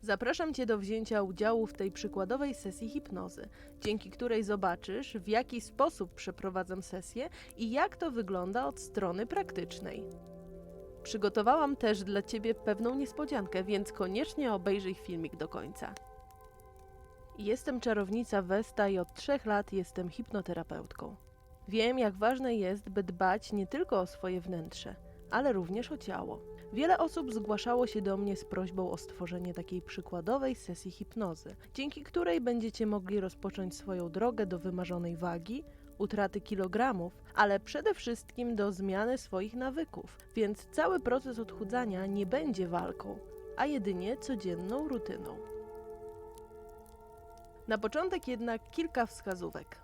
Zapraszam Cię do wzięcia udziału w tej przykładowej sesji hipnozy, dzięki której zobaczysz, w jaki sposób przeprowadzam sesję i jak to wygląda od strony praktycznej. Przygotowałam też dla Ciebie pewną niespodziankę, więc koniecznie obejrzyj filmik do końca. Jestem czarownica Westa i od trzech lat jestem hipnoterapeutką. Wiem, jak ważne jest, by dbać nie tylko o swoje wnętrze, ale również o ciało. Wiele osób zgłaszało się do mnie z prośbą o stworzenie takiej przykładowej sesji hipnozy, dzięki której będziecie mogli rozpocząć swoją drogę do wymarzonej wagi, utraty kilogramów, ale przede wszystkim do zmiany swoich nawyków. Więc cały proces odchudzania nie będzie walką, a jedynie codzienną rutyną. Na początek jednak kilka wskazówek.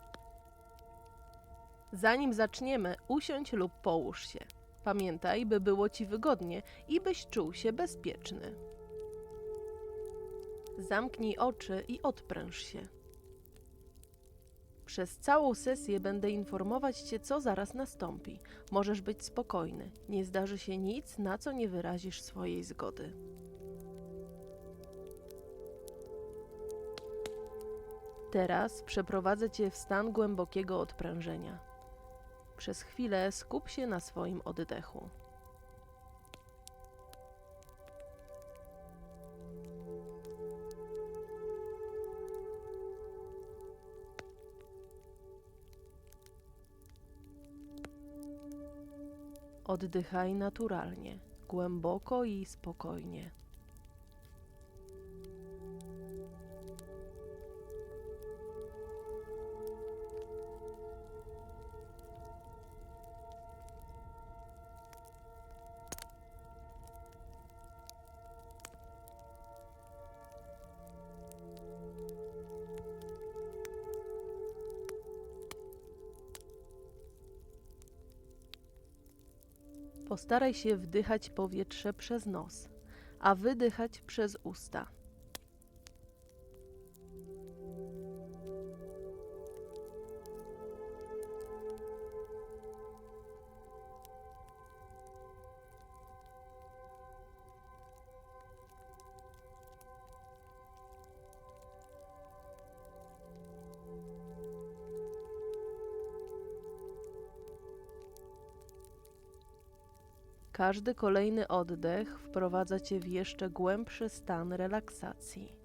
Zanim zaczniemy, usiądź lub połóż się. Pamiętaj, by było ci wygodnie i byś czuł się bezpieczny. Zamknij oczy i odpręż się. Przez całą sesję będę informować cię, co zaraz nastąpi. Możesz być spokojny. Nie zdarzy się nic, na co nie wyrazisz swojej zgody. Teraz przeprowadzę cię w stan głębokiego odprężenia. Przez chwilę skup się na swoim oddechu. Oddychaj naturalnie, głęboko i spokojnie. Postaraj się wdychać powietrze przez nos, a wydychać przez usta. Każdy kolejny oddech wprowadza cię w jeszcze głębszy stan relaksacji.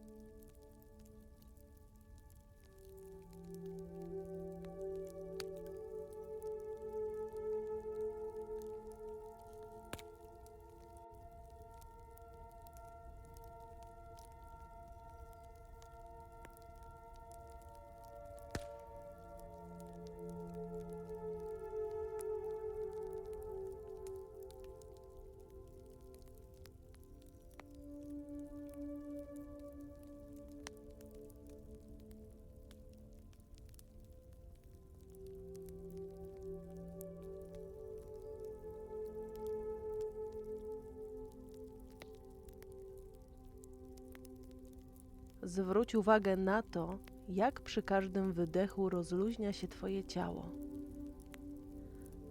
Zwróć uwagę na to, jak przy każdym wydechu rozluźnia się Twoje ciało.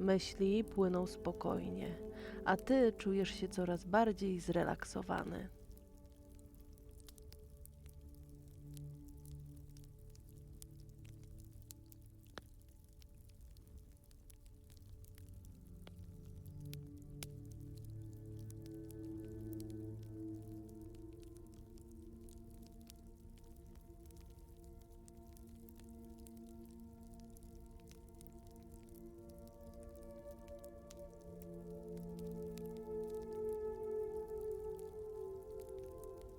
Myśli płyną spokojnie, a Ty czujesz się coraz bardziej zrelaksowany.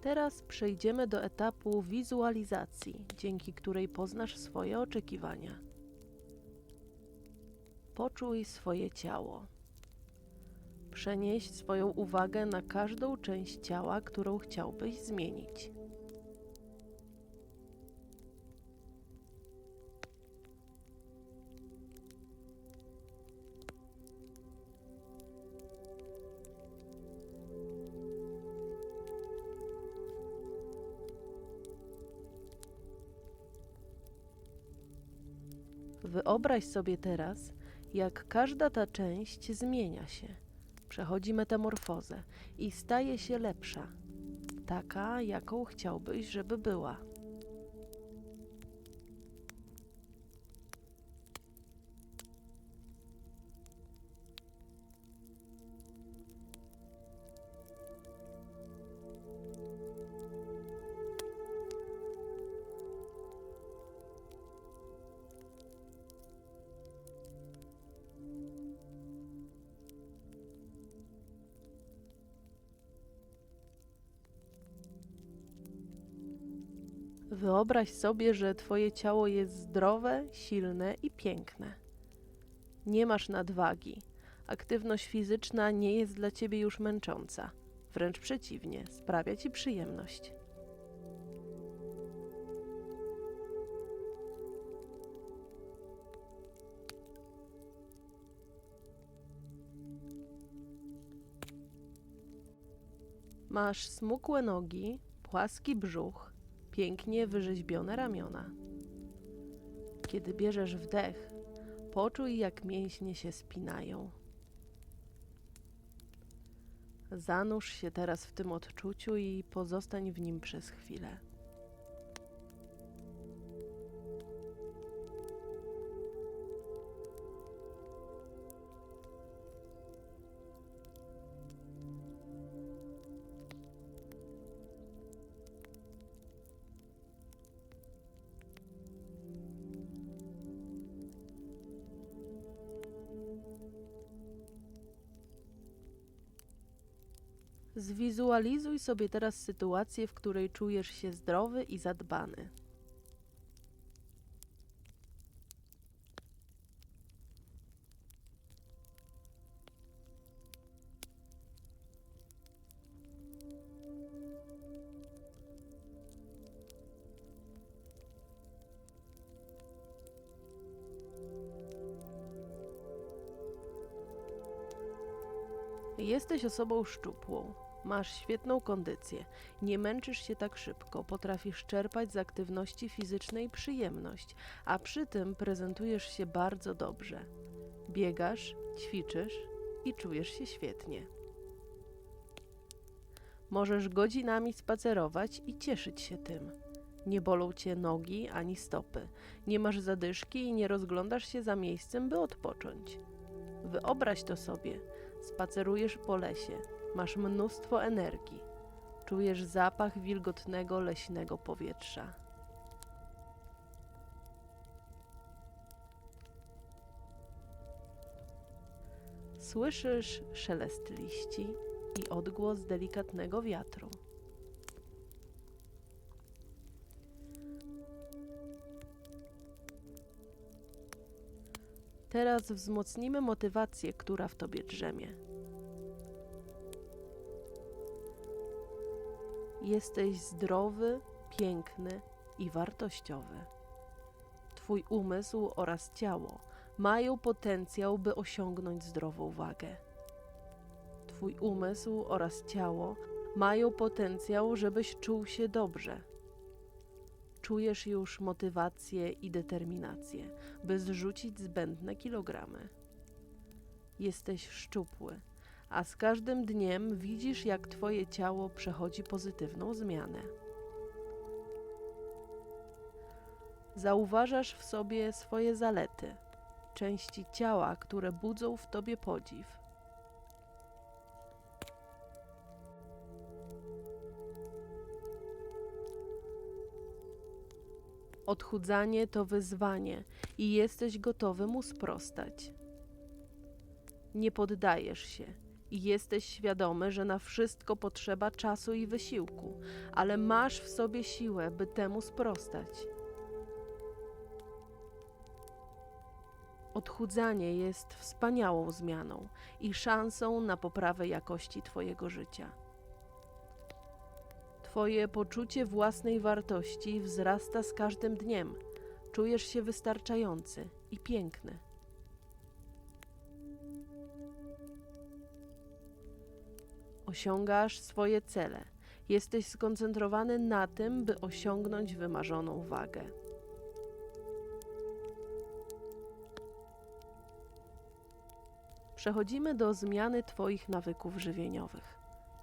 Teraz przejdziemy do etapu wizualizacji, dzięki której poznasz swoje oczekiwania. Poczuj swoje ciało. Przenieś swoją uwagę na każdą część ciała, którą chciałbyś zmienić. Wyobraź sobie teraz, jak każda ta część zmienia się, przechodzi metamorfozę i staje się lepsza. taka, jaką chciałbyś, żeby była. Wyobraź sobie, że Twoje ciało jest zdrowe, silne i piękne. Nie masz nadwagi. Aktywność fizyczna nie jest dla Ciebie już męcząca. Wręcz przeciwnie, sprawia Ci przyjemność. Masz smukłe nogi, płaski brzuch, pięknie wyrzeźbione ramiona. Kiedy bierzesz wdech, poczuj, jak mięśnie się spinają. Zanurz się teraz w tym odczuciu i pozostań w nim przez chwilę. Zwizualizuj sobie teraz sytuację, w której czujesz się zdrowy i zadbany. Jesteś osobą szczupłą, masz świetną kondycję, nie męczysz się tak szybko, potrafisz czerpać z aktywności fizycznej przyjemność, a przy tym prezentujesz się bardzo dobrze. Biegasz, ćwiczysz i czujesz się świetnie. Możesz godzinami spacerować i cieszyć się tym. Nie bolą cię nogi ani stopy, nie masz zadyszki i nie rozglądasz się za miejscem, by odpocząć. Wyobraź to sobie. Spacerujesz po lesie, masz mnóstwo energii, czujesz zapach wilgotnego leśnego powietrza. Słyszysz szelest liści i odgłos delikatnego wiatru. Teraz wzmocnimy motywację, która w tobie drzemie. Jesteś zdrowy, piękny i wartościowy. Twój umysł oraz ciało mają potencjał, by osiągnąć zdrową wagę. Twój umysł oraz ciało mają potencjał, żebyś czuł się dobrze. Czujesz już motywację i determinację, by zrzucić zbędne kilogramy. Jesteś szczupły, a z każdym dniem widzisz, jak Twoje ciało przechodzi pozytywną zmianę. Zauważasz w sobie swoje zalety, części ciała, które budzą w Tobie podziw. Odchudzanie to wyzwanie i jesteś gotowy mu sprostać. Nie poddajesz się i jesteś świadomy, że na wszystko potrzeba czasu i wysiłku, ale masz w sobie siłę, by temu sprostać. Odchudzanie jest wspaniałą zmianą i szansą na poprawę jakości Twojego życia. Twoje poczucie własnej wartości wzrasta z każdym dniem. Czujesz się wystarczający i piękny. Osiągasz swoje cele. Jesteś skoncentrowany na tym, by osiągnąć wymarzoną wagę. Przechodzimy do zmiany Twoich nawyków żywieniowych.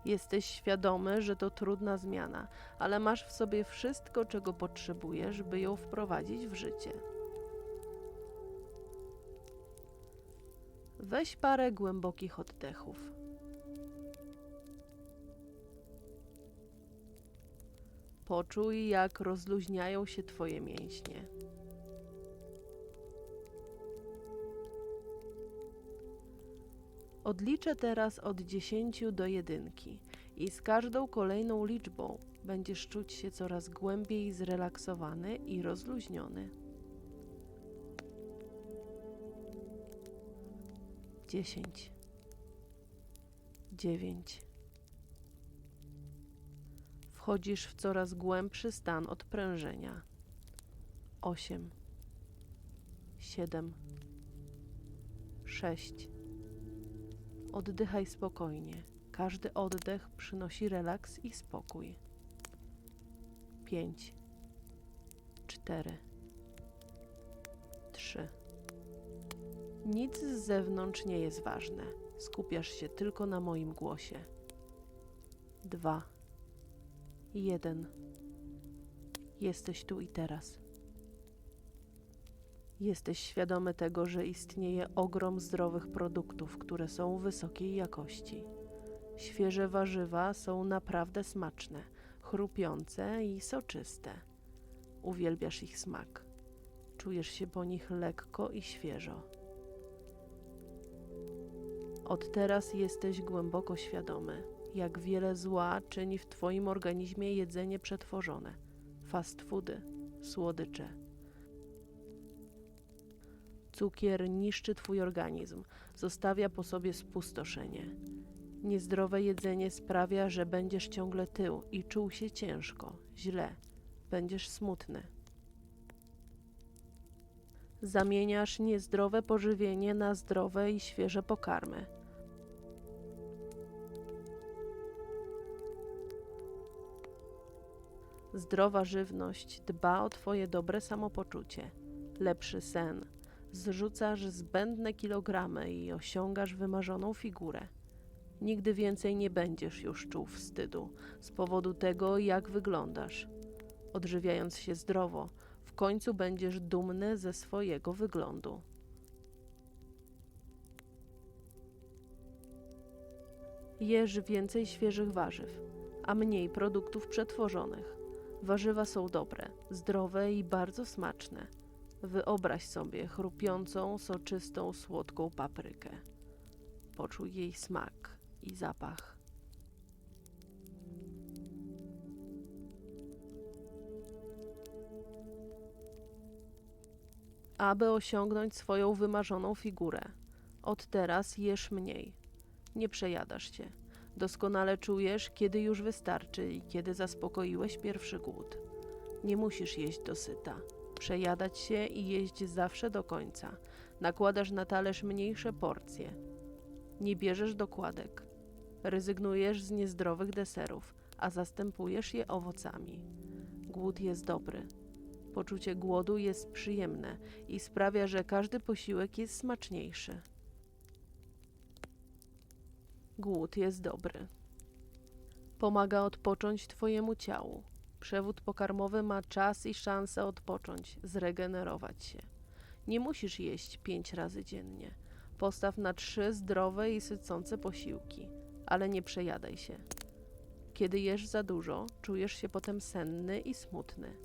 Jesteś świadomy, że to trudna zmiana, ale masz w sobie wszystko, czego potrzebujesz, by ją wprowadzić w życie. Weź parę głębokich oddechów. Poczuj, jak rozluźniają się Twoje mięśnie. Odliczę teraz od 10 do jedynki i z każdą kolejną liczbą będziesz czuć się coraz głębiej zrelaksowany i rozluźniony. 10 9 Wchodzisz w coraz głębszy stan odprężenia. 8 7 6 Oddychaj spokojnie. Każdy oddech przynosi relaks i spokój. 5 4 3 Nic z zewnątrz nie jest ważne. Skupiasz się tylko na moim głosie. 2 1 Jesteś tu i teraz. Jesteś świadomy tego, że istnieje ogrom zdrowych produktów, które są wysokiej jakości. Świeże warzywa są naprawdę smaczne, chrupiące i soczyste. Uwielbiasz ich smak. Czujesz się po nich lekko i świeżo. Od teraz jesteś głęboko świadomy, jak wiele zła czyni w Twoim organizmie jedzenie przetworzone, fast foody, słodycze. Cukier niszczy Twój organizm, zostawia po sobie spustoszenie. Niezdrowe jedzenie sprawia, że będziesz ciągle tył i czuł się ciężko, źle, będziesz smutny. Zamieniasz niezdrowe pożywienie na zdrowe i świeże pokarmy. Zdrowa żywność dba o Twoje dobre samopoczucie, lepszy sen, zrzucasz zbędne kilogramy i osiągasz wymarzoną figurę. Nigdy więcej nie będziesz już czuł wstydu z powodu tego, jak wyglądasz. Odżywiając się zdrowo, w końcu będziesz dumny ze swojego wyglądu. Jesz więcej świeżych warzyw, a mniej produktów przetworzonych. Warzywa są dobre, zdrowe i bardzo smaczne. Wyobraź sobie chrupiącą, soczystą, słodką paprykę. Poczuj jej smak i zapach. Aby osiągnąć swoją wymarzoną figurę, od teraz jesz mniej. Nie przejadasz się. Doskonale czujesz, kiedy już wystarczy i kiedy zaspokoiłeś pierwszy głód. Nie musisz jeść dosyta przejadać się i jeść zawsze do końca. Nakładasz na talerz mniejsze porcje. Nie bierzesz dokładek. Rezygnujesz z niezdrowych deserów, a zastępujesz je owocami. Głód jest dobry. Poczucie głodu jest przyjemne i sprawia, że każdy posiłek jest smaczniejszy. Głód jest dobry. Pomaga odpocząć Twojemu ciału. Przewód pokarmowy ma czas i szansę odpocząć, zregenerować się. Nie musisz jeść pięć razy dziennie. Postaw na trzy zdrowe i sycące posiłki, ale nie przejadaj się. Kiedy jesz za dużo, czujesz się potem senny i smutny.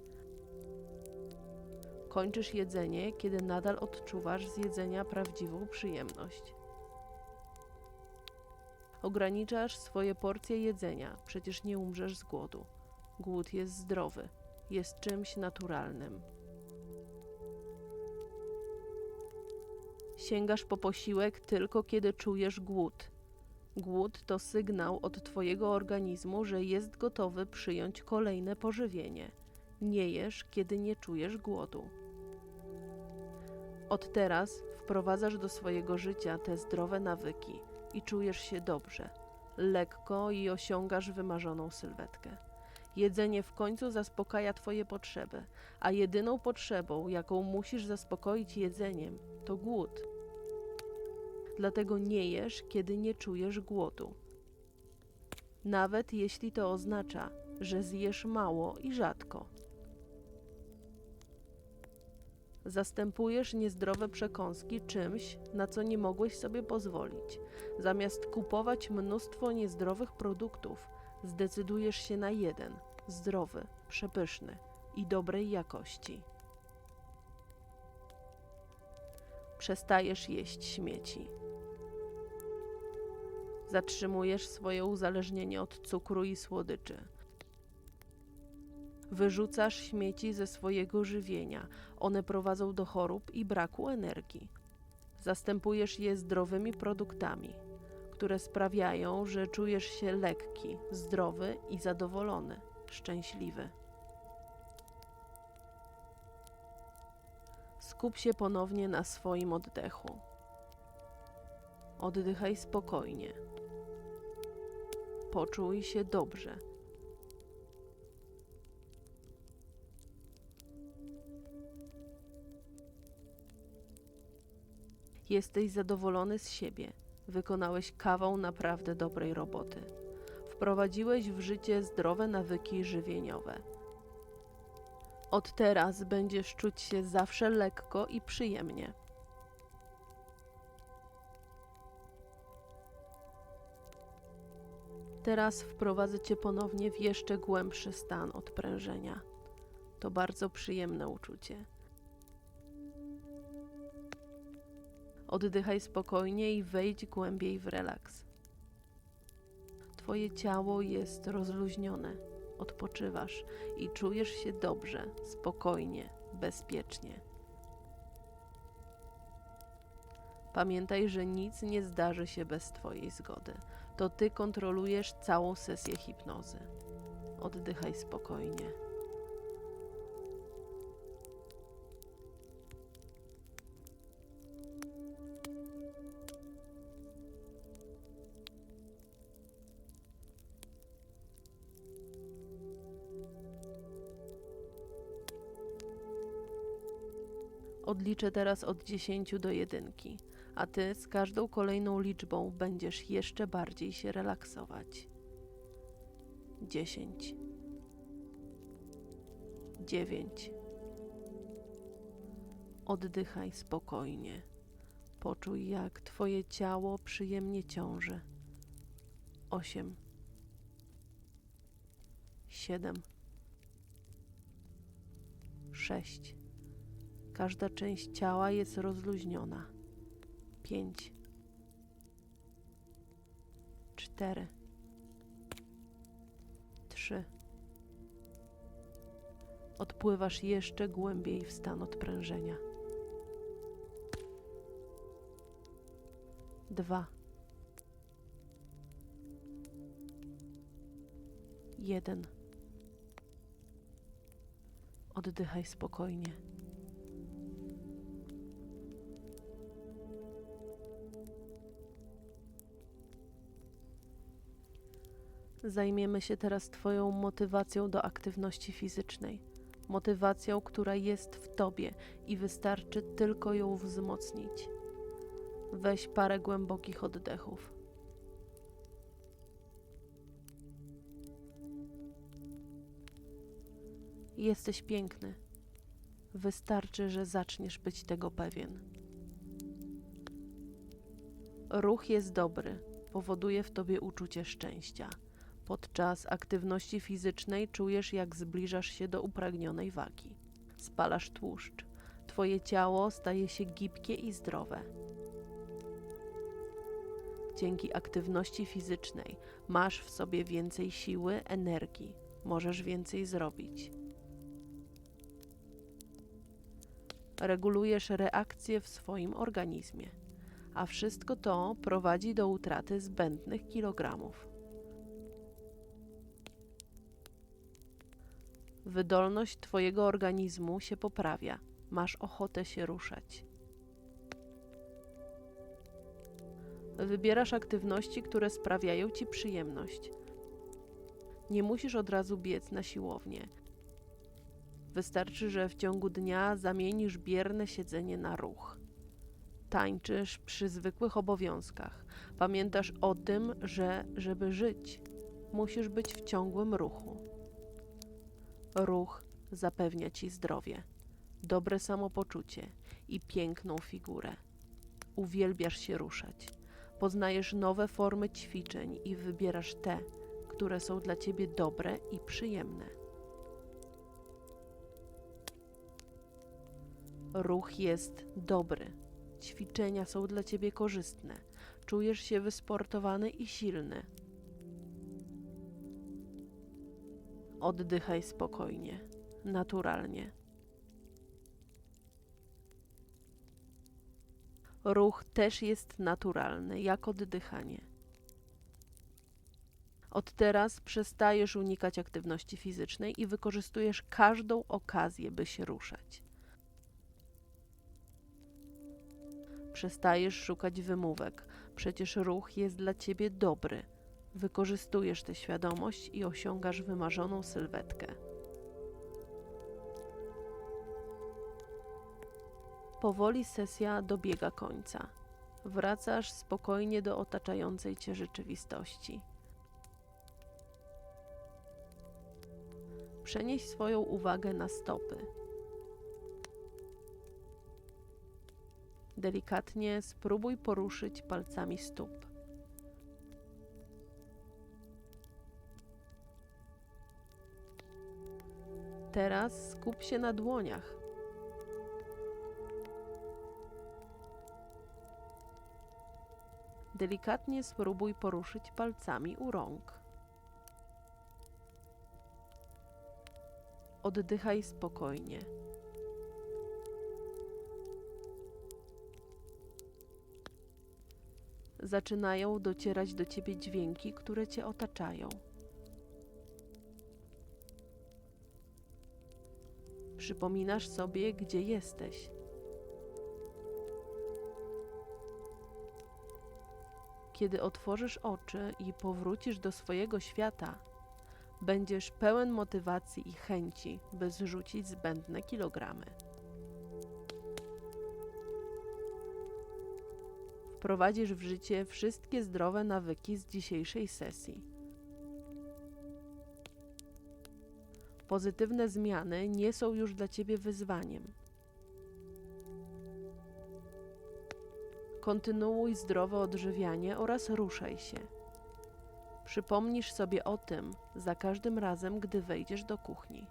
Kończysz jedzenie, kiedy nadal odczuwasz z jedzenia prawdziwą przyjemność. Ograniczasz swoje porcje jedzenia, przecież nie umrzesz z głodu. Głód jest zdrowy, jest czymś naturalnym. Sięgasz po posiłek tylko kiedy czujesz głód. Głód to sygnał od Twojego organizmu, że jest gotowy przyjąć kolejne pożywienie. Nie jesz, kiedy nie czujesz głodu. Od teraz wprowadzasz do swojego życia te zdrowe nawyki i czujesz się dobrze, lekko i osiągasz wymarzoną sylwetkę. Jedzenie w końcu zaspokaja Twoje potrzeby, a jedyną potrzebą, jaką musisz zaspokoić jedzeniem, to głód. Dlatego nie jesz, kiedy nie czujesz głodu. nawet jeśli to oznacza, że zjesz mało i rzadko. Zastępujesz niezdrowe przekąski czymś, na co nie mogłeś sobie pozwolić. Zamiast kupować mnóstwo niezdrowych produktów, zdecydujesz się na jeden zdrowy, przepyszny i dobrej jakości. Przestajesz jeść śmieci. Zatrzymujesz swoje uzależnienie od cukru i słodyczy. Wyrzucasz śmieci ze swojego żywienia. One prowadzą do chorób i braku energii. Zastępujesz je zdrowymi produktami, które sprawiają, że czujesz się lekki, zdrowy i zadowolony, szczęśliwy. Skup się ponownie na swoim oddechu. Oddychaj spokojnie. Poczuj się dobrze. Jesteś zadowolony z siebie. Wykonałeś kawał naprawdę dobrej roboty. Wprowadziłeś w życie zdrowe nawyki żywieniowe. Od teraz będziesz czuć się zawsze lekko i przyjemnie. Teraz wprowadzę cię ponownie w jeszcze głębszy stan odprężenia. To bardzo przyjemne uczucie. Oddychaj spokojnie i wejdź głębiej w relaks. Twoje ciało jest rozluźnione, odpoczywasz i czujesz się dobrze, spokojnie, bezpiecznie. Pamiętaj, że nic nie zdarzy się bez Twojej zgody. To Ty kontrolujesz całą sesję hipnozy. Oddychaj spokojnie. Odliczę teraz od 10 do jedynki, a ty z każdą kolejną liczbą będziesz jeszcze bardziej się relaksować. 10 9 Oddychaj spokojnie. Poczuj, jak twoje ciało przyjemnie ciąży. 8 7 6 Każda część ciała jest rozluźniona. Pięć, cztery, trzy. Odpływasz jeszcze głębiej w stan odprężenia. Dwa. Jeden. Oddychaj spokojnie. Zajmiemy się teraz Twoją motywacją do aktywności fizycznej. Motywacją, która jest w Tobie i wystarczy tylko ją wzmocnić. Weź parę głębokich oddechów. Jesteś piękny. Wystarczy, że zaczniesz być tego pewien. Ruch jest dobry, powoduje w tobie uczucie szczęścia. Podczas aktywności fizycznej czujesz, jak zbliżasz się do upragnionej wagi. Spalasz tłuszcz. Twoje ciało staje się gibkie i zdrowe. Dzięki aktywności fizycznej masz w sobie więcej siły, energii, możesz więcej zrobić. Regulujesz reakcje w swoim organizmie, a wszystko to prowadzi do utraty zbędnych kilogramów. Wydolność Twojego organizmu się poprawia, masz ochotę się ruszać. Wybierasz aktywności, które sprawiają Ci przyjemność. Nie musisz od razu biec na siłownię. Wystarczy, że w ciągu dnia zamienisz bierne siedzenie na ruch. Tańczysz przy zwykłych obowiązkach. Pamiętasz o tym, że żeby żyć, musisz być w ciągłym ruchu. Ruch zapewnia ci zdrowie, dobre samopoczucie i piękną figurę. Uwielbiasz się ruszać. Poznajesz nowe formy ćwiczeń i wybierasz te, które są dla ciebie dobre i przyjemne. Ruch jest dobry. Ćwiczenia są dla ciebie korzystne. Czujesz się wysportowany i silny. Oddychaj spokojnie, naturalnie. Ruch też jest naturalny, jak oddychanie. Od teraz przestajesz unikać aktywności fizycznej i wykorzystujesz każdą okazję, by się ruszać. Przestajesz szukać wymówek, przecież ruch jest dla ciebie dobry. Wykorzystujesz tę świadomość i osiągasz wymarzoną sylwetkę. Powoli sesja dobiega końca. Wracasz spokojnie do otaczającej cię rzeczywistości. Przenieś swoją uwagę na stopy. Delikatnie spróbuj poruszyć palcami stóp. Teraz skup się na dłoniach. Delikatnie spróbuj poruszyć palcami u rąk. Oddychaj spokojnie. Zaczynają docierać do ciebie dźwięki, które cię otaczają. Przypominasz sobie, gdzie jesteś. Kiedy otworzysz oczy i powrócisz do swojego świata, będziesz pełen motywacji i chęci, by zrzucić zbędne kilogramy. Wprowadzisz w życie wszystkie zdrowe nawyki z dzisiejszej sesji. Pozytywne zmiany nie są już dla ciebie wyzwaniem. Kontynuuj zdrowe odżywianie oraz ruszaj się. Przypomnisz sobie o tym za każdym razem, gdy wejdziesz do kuchni.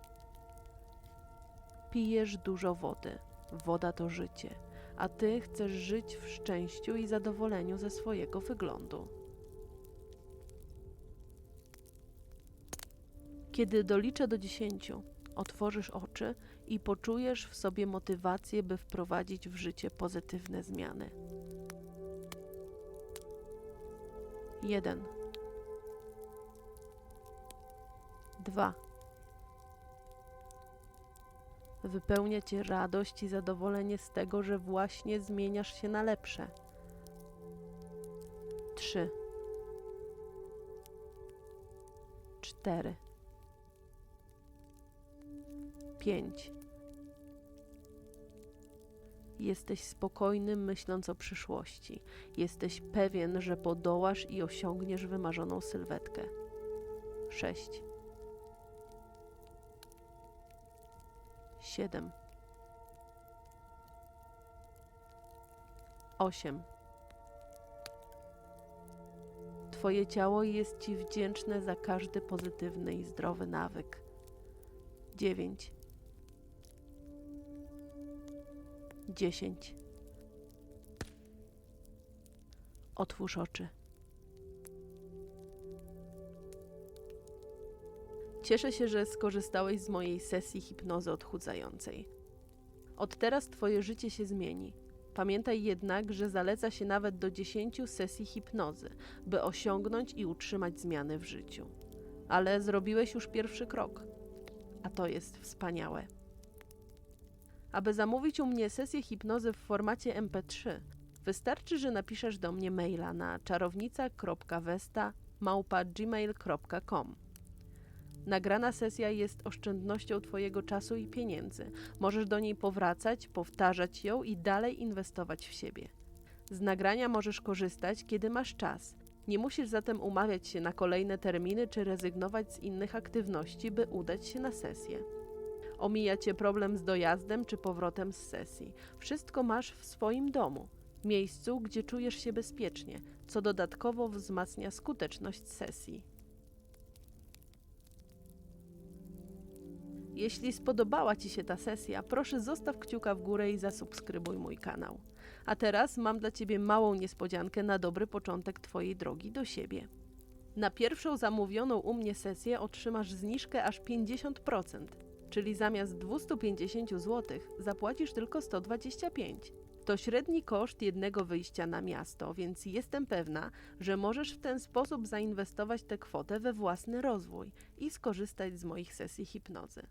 Pijesz dużo wody. Woda to życie, a ty chcesz żyć w szczęściu i zadowoleniu ze swojego wyglądu. Kiedy doliczę do dziesięciu, otworzysz oczy i poczujesz w sobie motywację, by wprowadzić w życie pozytywne zmiany. Jeden. Dwa. Wypełnia cię radość i zadowolenie z tego, że właśnie zmieniasz się na lepsze. Trzy. Cztery. Pięć. Jesteś spokojny, myśląc o przyszłości. Jesteś pewien, że podołasz i osiągniesz wymarzoną sylwetkę. Sześć. Siedem. Osiem. Twoje ciało jest Ci wdzięczne za każdy pozytywny i zdrowy nawyk. Dziewięć. Dziesięć. Otwórz oczy. Cieszę się, że skorzystałeś z mojej sesji hipnozy odchudzającej. Od teraz Twoje życie się zmieni. Pamiętaj jednak, że zaleca się nawet do 10 sesji hipnozy, by osiągnąć i utrzymać zmiany w życiu. Ale zrobiłeś już pierwszy krok, a to jest wspaniałe. Aby zamówić u mnie sesję hipnozy w formacie MP3, wystarczy, że napiszesz do mnie maila na czarownica.westa@gmail.com. Nagrana sesja jest oszczędnością Twojego czasu i pieniędzy. Możesz do niej powracać, powtarzać ją i dalej inwestować w siebie. Z nagrania możesz korzystać, kiedy masz czas. Nie musisz zatem umawiać się na kolejne terminy czy rezygnować z innych aktywności, by udać się na sesję. Omija cię problem z dojazdem czy powrotem z sesji. Wszystko masz w swoim domu, miejscu, gdzie czujesz się bezpiecznie, co dodatkowo wzmacnia skuteczność sesji. Jeśli spodobała Ci się ta sesja, proszę zostaw kciuka w górę i zasubskrybuj mój kanał. A teraz mam dla Ciebie małą niespodziankę na dobry początek Twojej drogi do siebie. Na pierwszą zamówioną u mnie sesję otrzymasz zniżkę aż 50%, czyli zamiast 250 zł zapłacisz tylko 125. To średni koszt jednego wyjścia na miasto, więc jestem pewna, że możesz w ten sposób zainwestować tę kwotę we własny rozwój i skorzystać z moich sesji hipnozy.